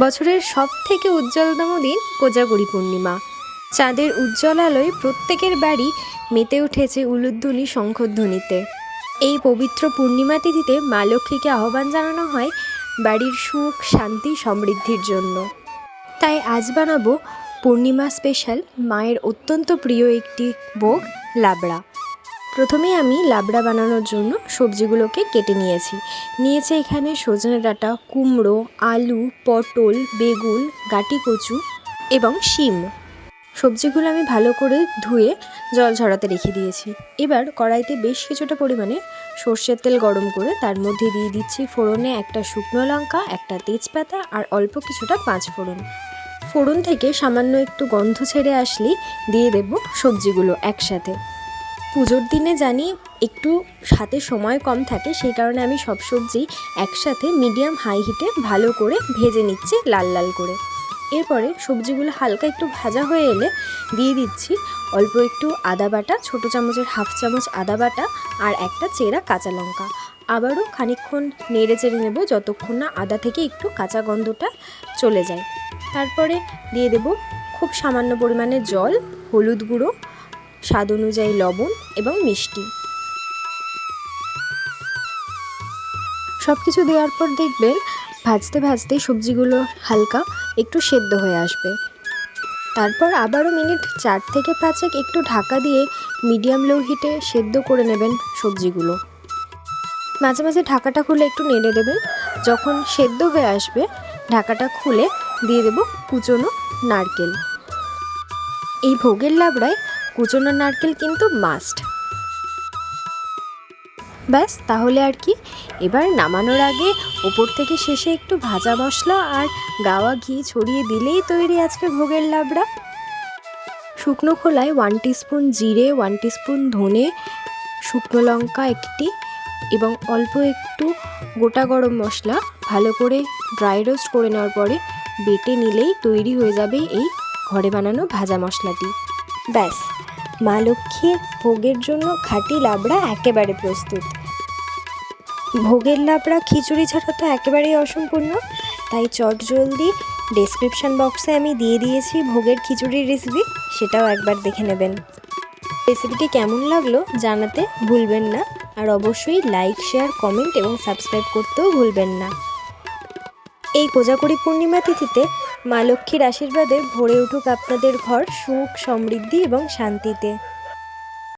বছরের সব থেকে উজ্জ্বলতম দিন কোজাগরি পূর্ণিমা। চাঁদের উজ্জ্বল আলোয় প্রত্যেকের বাড়ি মেতে উঠেছে উলুধ্বনি শঙ্খধ্বনিতে। এই পবিত্র পূর্ণিমা তিথিতে মা লক্ষ্মীকে আহ্বান জানানো হয় বাড়ির সুখ, শান্তি, সমৃদ্ধির জন্য। তাই আজ বানাবো পূর্ণিমা স্পেশাল মায়ের অত্যন্ত প্রিয় একটি ভোগ, লাবড়া। প্রথমে আমি লাবড়া বানানোর জন্য সবজিগুলোকে কেটে নিয়েছি। নিয়েছে এখানে সজনে ডাঁটা, কুমড়ো, আলু, পটল, বেগুন, গাটি কচু এবং শিম। সবজিগুলো আমি ভালো করে ধুয়ে জল ঝরাতে রেখে দিয়েছি। এবার কড়াইতে বেশ কিছুটা পরিমাণে সর্ষের তেল গরম করে তার মধ্যে দিয়ে দিচ্ছি ফোড়নে একটা শুকনো লঙ্কা, একটা তেজপাতা আর অল্প কিছুটা পাঁচ ফোড়ন। ফোড়ন থেকে সামান্য একটু গন্ধ ছেড়ে আসলেই দিয়ে দেব সবজিগুলো একসাথে। পুজোর দিনে জানি একটু হাতে সময় কম থাকে, সেই কারণে আমি সব সবজি একসাথে মিডিয়াম হাই হিটে ভালো করে ভেজে নিচ্ছি লাল লাল করে। এরপরে সবজিগুলো হালকা একটু ভাজা হয়ে এলে দিয়ে দিচ্ছি অল্প একটু আদা বাটা, ছোটো চামচের হাফ চামচ আদা বাটা আর একটা চেরা কাঁচা লঙ্কা। আবারও খানিকক্ষণ নেড়ে চেড়ে নেব যতক্ষণ না আদা থেকে একটু কাঁচা গন্ধটা চলে যায়। তারপরে দিয়ে দেব খুব সামান্য পরিমাণে জল, হলুদ গুঁড়ো স্বাদ অনুযায়ী লবণ এবং মিষ্টি। সব কিছু দেওয়ার পর দেখবেন ভাজতে ভাজতে সবজিগুলো হালকা একটু সেদ্ধ হয়ে আসবে। তারপর আবারও মিনিট চার থেকে পাঁচেক একটু ঢাকা দিয়ে মিডিয়াম লো হিটে সেদ্ধ করে নেবেন সবজিগুলো। মাঝে মাঝে ঢাকাটা খুলে একটু নেড়ে দেবেন। যখন সেদ্ধ হয়ে আসবে, ঢাকাটা খুলে দিয়ে দেব কুচনো নারকেল। এই ভোগের লাবড়ায় কুচনো নারকেল কিন্তু মাস্ট ব্যাস, তাহলে আর কি? এবার নামানোর আগে ওপর থেকে শেষে একটু ভাজা মশলা আর গাওয়া ঘি ছড়িয়ে দিলেই তৈরি আজকে ভোগের লাবড়া। শুকনো খোলায় ওয়ান টিস্পুন জিরে ওয়ান টিস্পুন ধনে, শুকনো লঙ্কা একটি এবং অল্প একটু গোটা গরম মশলা ভালো করে ড্রাই রোস্ট করে নেওয়ার পরে বেটে নিলেই তৈরি হয়ে যাবে এই ঘরে বানানো ভাজা মশলাটি। ব্যাস। মা লক্ষ্মীর ভোগের জন্য খাঁটি লাবড়া একেবারে প্রস্তুত। ভোগের লাবড়া খিচুড়ি ছাড়া তো একেবারেই অসম্পূর্ণ। তাই চট জলদি ডেসক্রিপশন বক্সে আমি দিয়ে দিয়েছি ভোগের খিচুড়ির রেসিপি সেটাও একবার দেখে নেবেন। রেসিপিটি কেমন লাগল জানাতে ভুলবেন না। আর অবশ্যই লাইক শেয়ার কমেন্ট এবং সাবস্ক্রাইব করতেও ভুলবেন না। এই কোজাগরি পূর্ণিমা তিথিতে মা লক্ষ্মীর আশীর্বাদে ভরে উঠুক আপনাদের ঘর সুখ সমৃদ্ধি এবং শান্তিতে।